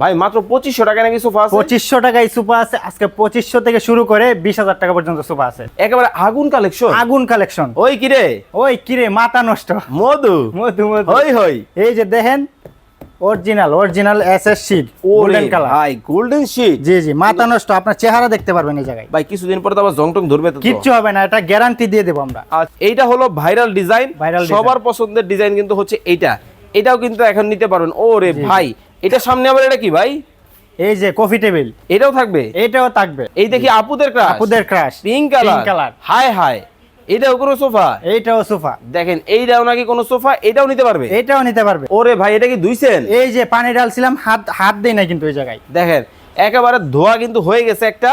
ভাই মাত্র পঁচিশশো টাকা নাকি সোফা আছে? পঁচিশশো টাকায় সোফা আছে। আজকে পঁচিশশো থেকে শুরু করে বিশ হাজার টাকা পর্যন্ত সোফা আছে। একেবারে আগুন কালেকশন? আগুন কালেকশন। ওই কিরে ওই কিরে মাথা নষ্ট। মধু? মধু মধু। হই হই। এই যে দেখেন original original S S sheet golden colour ভাই গোল্ডেন শীট জি জি মাথা নষ্ট। আপনার চেহারা দেখতে পারবেন এই জায়গায়। ভাই কিছুদিন পরে তো আবার জং টং ধরবে তো কিচ্ছু হবে না এটা গ্যারান্টি দিয়ে দেবো আমরা। এইটা হলো ভাইরাল ডিজাইন সবার পছন্দের ডিজাইন কিন্তু হচ্ছে এইটা। এটাও কিন্তু এখন নিতে পারবেন। ও রে ভাই এটা সামনে আবার এটা কি ভাই? এই যে কফি টেবিল। এটাও থাকবে? এটাও থাকবে। এই দেখি আপুদের ক্রাশ আপুদের crush pink colour colour high high এটাও কোনো সোফা? এইটাও সোফা। দেখেন এইটাও নাকি কোনো সোফা? এটাও নিতে পারবে? এটাও নিতে পারবে। ওরে ভাই এটা কি দুইছেন এই যে পানি ডালছিলাম হাত হাত দেই না কিন্তু ওই জায়গায়। দেখেন একেবারে ধোয়া কিন্তু হয়ে গেছে একটা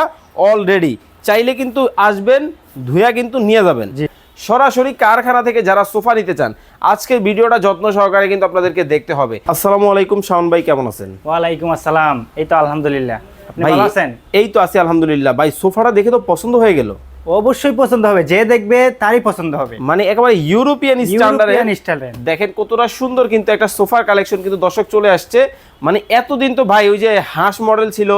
অলরেডি চাইলে কিন্তু আসবেন ধুয়া কিন্তু নিয়ে যাবেন। জি। সরাসরি কারখানা থেকে যারা সোফা নিতে চান আজকের ভিডিওটা যত্ন সহকারে কিন্তু আপনাদেরকে দেখতে হবে। আসসালামু আলাইকুম শাওন ভাই কেমন আছেন? ওয়ালাইকুম আসসালাম। এই তো আলহামদুলিল্লাহ। আপনি ভাই ভালো আছেন? এই তো আছি আলহামদুলিল্লাহ। ভাই সোফাটা দেখে তো পছন্দ হয়ে গেল। অবশ্যই পছন্দ হবে। যে দেখবে তারই পছন্দ হবে। মানে একেবারে ইউরোপিয়ান স্ট্যান্ডার্ডে। দেখেন কতটা সুন্দর কিন্তু একটা সোফার কালেকশন কিন্তু দর্শক চলে আসছে। মানে এতদিন তো ভাই ওই যে হাঁস মডেল ছিল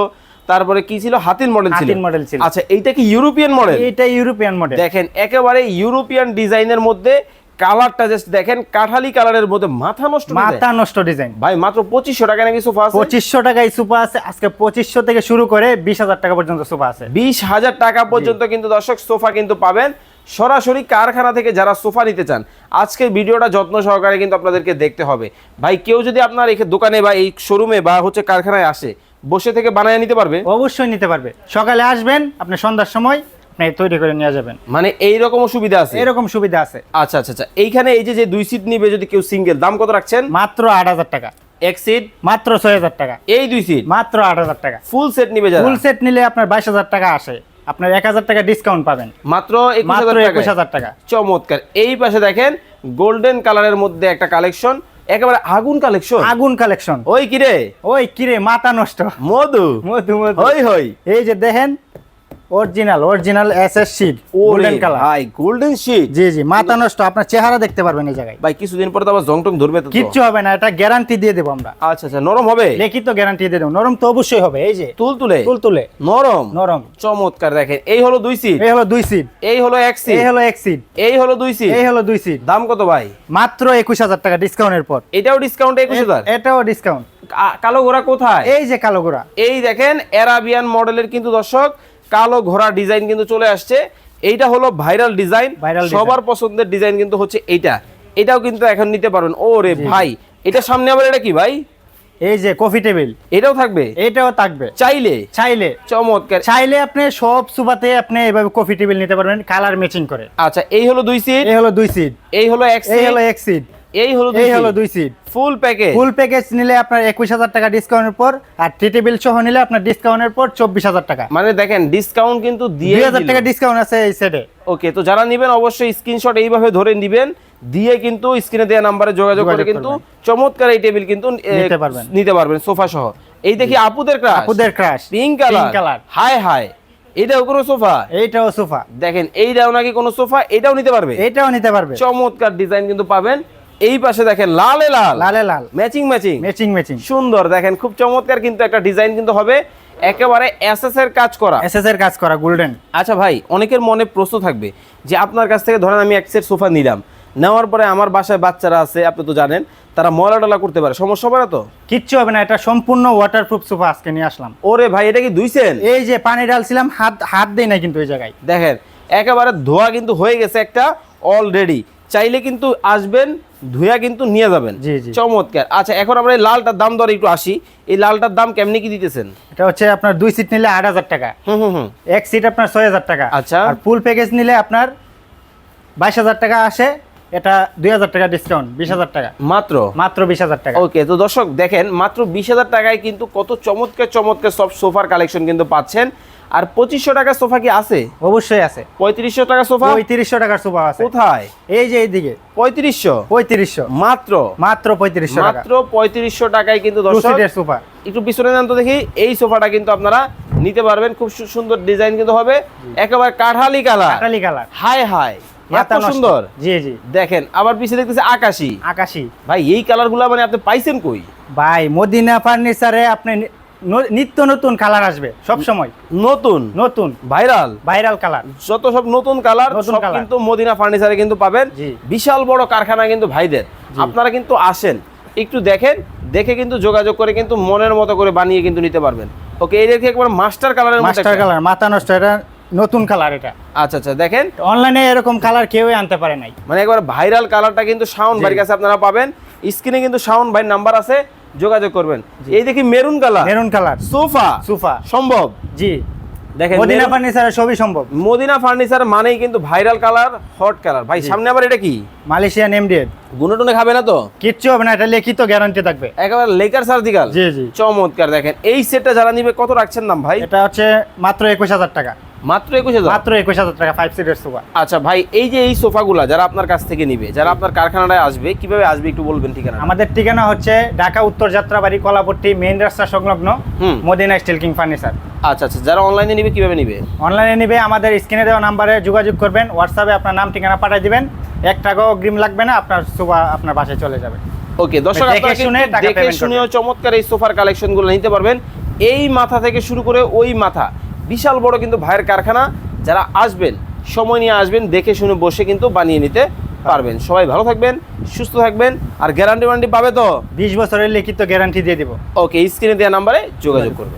তারপরে কি ছিল? হাতির মডেল ছিল। হাতির model ছিল। আচ্ছা এইটা কি ইউরোপিয়ান মডেল এটা ইউরোপিয়ান মডেল দেখেন একেবারে ইউরোপিয়ান ডিজাইনের মধ্যে কালারটা জাস্ট দেখেন কাঠালি কালারের মধ্যে মাথা নষ্ট মাথা নষ্ট ডিজাইন ভাই মাত্র পঁচিশশো টাকা নাকি সোফা আছে? পঁচিশশো টাকায় সোফা আছে। আজকে পঁচিশশো থেকে শুরু করে বিশ হাজার টাকা পর্যন্ত সোফা আছে। বিশ হাজার টাকা পর্যন্ত কিন্তু দর্শক সোফা কিন্তু পাবেন। সরাসরি কারখানা থেকে যারা সোফা নিতে চান আজকের ভিডিওটা যত্ন সহকারে কিন্তু আপনাদেরকে দেখতে হবে। ভাই কেউ যদি আপনার এই দোকানে বা এই শোরুমে বা হচ্ছে কারখানায় আসে বসে থেকে বানায় নিতে পারবে? অবশ্যই নিতে পারবে। সকালে আসবেন আপনি সন্ধ্যার সময় আপনি তৈরি করে নিয়ে যাবেন। মানে এই রকমও সুবিধা আছে? এরকম সুবিধা আছে। আচ্ছা আচ্ছা আচ্ছা। এইখানে এই যে যে দুই সিট নিবে যদি কেউ সিঙ্গেল দাম কত রাখছেন? মাত্র আট হাজার টাকা। এক সিট মাত্র ছয় হাজার টাকা। এই দুই সিট মাত্র আট হাজার টাকা। ফুল সেট নিবে ফুল সেট নিলে আপনার বাইশ হাজার টাকা আসে। আপনার এক হাজার টাকা ডিসকাউন্ট পাবেন। মাত্র একুশ হাজার টাকা। চমৎকার। এই পাশে দেখেন গোল্ডেন কালারের মধ্যে একটা কালেকশন একেবারে আগুন কালেকশন আগুন কালেকশন ওই কিরে ওই কিরে মাথা নষ্ট। মধু। মধু মধু। হই হই। এই যে দেখেন original original S S sheet golden colour ভাই গোল্ডেন শীট জি জি মাথা নষ্ট আপনার চেহারা দেখতে পারবেন এই জায়গায়। ভাই কিছুদিন পরে তো আবার জং টং ধরবে তো। কিচ্ছু হবে না এটা গ্যারান্টি দিয়ে দেবো আমরা। আচ্ছা আচ্ছা নরম হবে? লিখিত গ্যারান্টি দিয়ে দেবো। নরম তো অবশ্যই হবে এই যে। নরম? নরম। চমৎকার দেখেন এই হলো দুই সিট এই হলো দুই সিট এই হলো এক সিট এই হলো এক সিট এই হলো দুই সিট এই হলো দুই সিট দাম কত ভাই? মাত্র একুশ হাজার টাকা ডিসকাউন্টের পর। এটাও ডিসকাউন্ট একুশ হাজার? এটাও ডিসকাউন্ট কালো ঘোড়া কোথায়? এই যে কালো গোড়া এই দেখেন অ্যারাবিয়ান মডেলের কিন্তু দর্শক কালো ঘোড়া ডিজাইন কিন্তু চলে আসছে। এইটা হলো ভাইরাল ডিজাইন। সবার পছন্দের ডিজাইন কিন্তু হচ্ছে এইটা। এটাও কিন্তু এখন নিতে পারবেন। ও রে ভাই এটা সামনে আবার এটা কি ভাই? এই যে কফি টেবিল। এটাও থাকবে? এটাও থাকবে। চাইলে? চাইলে। চমৎকার। চাইলে আপনি সব সুবাতে আপনি এভাবে কফি টেবিল নিতে পারবেন কালার ম্যাচিং করে। আচ্ছা এই হলো দুই সিট এই হলো দুই সিট এই হলো এক সিট এই হলো এক সিট এই হলো এই হলো দুই seat full package full package নিলে আপনার একুশ হাজার টাকা ডিসকাউন্টের পর আর টি টেবিল সহ নিলে আপনার ডিসকাউন্টের পর চব্বিশ হাজার টাকা। মানে দেখেন ডিসকাউন্ট কিন্তু দিয়ে দুই হাজার টাকা ডিসকাউন্ট আছে এই সেটে ওকে তো যারা নেবেন অবশ্যই স্ক্রিনশট এইভাবে ধরে নেবেন দিয়ে কিন্তু স্ক্রিনে দেওয়া নাম্বারে যোগাযোগ করে কিন্তু চমৎকার এই টেবিল কিন্তু নিতে পারবেন। নিতে পারবেন সোফা সহ। এই দেখি আপুদের ক্রাশ আপুদের crush pink colour colour high high এটাও কোনো সোফা এইটাও সোফা দেখেন এইটাও নাকি কোনো সোফা এটাও নিতে পারবে? এটাও নিতে পারবে। চমৎকার ডিজাইন কিন্তু পাবেন। এই পাশে দেখেন লালে লাল। লালে লাল। ম্যাচিং ম্যাচিং ম্যাচিং ম্যাচিং সুন্দর দেখেন খুব চমৎকার কিন্তু একটা ডিজাইন কিন্তু হবে। একেবারে এসএস এর কাজ করা। এসএস এর কাজ করা গোল্ডেন আচ্ছা ভাই অনেকের মনে প্রশ্ন থাকবে যে আপনার কাছ থেকে ধরেন আমি এক সেট সোফা নিলাম। নেওয়ার পরে আমার বাসায় বাচ্চারা আছে আপনি তো জানেন তারা ময়লা টলা করতে পারে। সমস্যা হবে না তো? কিচ্ছু হবে না এটা সম্পূর্ণ ওয়াটারপ্রুফ সোফা আজকে নিয়ে আসলাম। ওরে ভাই এটা কি দুইছেন এই যে পানি ডালছিলাম হাত হাত দেই না কিন্তু এই জায়গায়। দেখেন একেবারে ধোয়া কিন্তু হয়ে গেছে একটা অলরেডি চাইলে কিন্তু আসবেন ধুয়া কিন্তু নিয়ে যাবেন। চমৎকার। আচ্ছা এখন আমরা এই লালটার দাম দরে একটু আসি। এই লালটার দাম কেমনি কি দিতেছেন? এটা হচ্ছে আপনার দুই সিট নিলে আট হাজার টাকা। হুম হুম হুম। এক সিট আপনার ছয় হাজার টাকা। আচ্ছা। আর ফুল প্যাকেজ নিলে আপনার বাইশ হাজার টাকা আসে এটা দুই হাজার টাকা ডিসকাউন্ট বিশ হাজার টাকা। মাত্র? মাত্র বিশ হাজার টাকা। ওকে তো দর্শক দেখেন মাত্র বিশ হাজার টাকায় কিন্তু কত চমৎকার চমৎকার সব সোফার কালেকশন কিন্তু পাচ্ছেন। আর পঁচিশশো টাকা সোফা কি আছে? অবশ্যই আছে। পঁয়ত্রিশশো টাকা সোফা? পঁয়ত্রিশশো টাকার সোফা আছে। কোথায়? এই যে এইদিকে। পঁয়ত্রিশশো? পঁয়ত্রিশশো। মাত্র? মাত্র পঁয়ত্রিশশো মাত্র পঁয়ত্রিশশো টাকায় কিন্তু সোফা। একটু পিছনে যান তো দেখি এই সোফাটা কিন্তু আপনারা নিতে পারবেন। খুব সুন্দর ডিজাইন কিন্তু হবে। একেবারে কাঠালি কালার। কাটালি কালার। হাই হাই। এত সুন্দর। জি জি। দেখেন আবার পিছিয়ে দেখতেছে আকাশি। আকাশি। ভাই এই কালারগুলা মানে আপনি পাইছেন কই? ভাই মদিনা ফার্নিচারে আপনি নিত্য নতুন কালার আসবে সব সময়। নতুন? নতুন। ভাইরাল ভাইরাল কালার যত সব নতুন কালার সব। কিন্তু মদিনা ফার্নিচারে কিন্তু পাবেন। বিশাল বড় কারখানা কিন্তু ভাইদের। আপনারা কিন্তু আসেন একটু দেখেন দেখে কিন্তু যোগাযোগ করে কিন্তু মনের মতো করে বানিয়ে কিন্তু নিতে পারবেন। ওকে এই দেখে একবার মাস্টার কালারের মাস্টার কালার মাথা নষ্ট এটা নতুন কালার এটা। আচ্ছা আচ্ছা দেখেন। অনলাইনে এরকম কালার কেউই আনতে পারে নাই। মানে একবার ভাইরাল কালারটা কিন্তু শাওন ভাইয়ের কাছে আপনারা পাবেন। স্ক্রিনে কিন্তু শাওন ভাইয়ের নাম্বার আছে। যোগাযোগ করবেন। এই দেখি maroon colour. Maroon colour. Sofa. Sofa. সম্ভব? জি। দেখেন মদিনা ফার্নিচারে সবই সম্ভব। মদিনা ফার্নিচার মানেই কিন্তু ভাইরাল কালার হট কালার ভাই সামনে আবার এটা কি? মালয়েশিয়ান এমডিএফ গুনে টুনে খাবে না তো? কিচ্ছু হবে না এটা লিখিত গ্যারান্টি থাকবে। একেবারে লেকার সার্জিক্যাল জি জি। চমৎকার দেখেন। এই সেটটা যারা নিবে কত রাখছেন দাম ভাই? এটা হচ্ছে মাত্র একুশ হাজার টাকা। মাত্র একুশ হাজার? মাত্র একুশ হাজার টাকা ফাইভ সিটের সোফা আচ্ছা ভাই এই যে এই সোফাগুলা যারা আপনার কাছ থেকে নিবে যারা আপনার কারখানায় আসবে কীভাবে আসবে একটু বলবেন ঠিকানা আমাদের ঠিকানা হচ্ছে ঢাকা উত্তর যাত্রাবাড়ি কলাপট্টি মেইন রাস্তা সংলগ্ন। মদিনা স্টিল কিং ফার্নিচার আচ্ছা আচ্ছা যারা অনলাইনে নিবে কীভাবে নিবে? অনলাইনে নিবে আমাদের স্ক্রিনে দেওয়া নাম্বারে যোগাযোগ করবেন হোয়াটসঅ্যাপে আপনার নাম ঠিকানা পাঠিয়ে দিবেন। এক টাকাও অগ্রিম লাগবে না আপনার সোফা আপনার বাসায় চলে যাবে। ওকে দর্শক দেখে শুনেও চমৎকার এই সোফার কালেকশনগুলো নিতে পারবেন। এই মাথা থেকে শুরু করে ওই মাথা। বিশাল বড় কিন্তু ভাইয়ের কারখানা। যারা আসবেন সময় নিয়ে আসবেন দেখে শুনে বসে কিন্তু বানিয়ে নিতে পারবেন। সবাই ভালো থাকবেন সুস্থ থাকবেন আর গ্যারান্টি ওয়ারান্টি পাবে তো? বিশ বছরের লিখিত গ্যারান্টি দিয়ে দেবো। ওকে স্ক্রিনে দেওয়া নাম্বারে যোগাযোগ করবেন।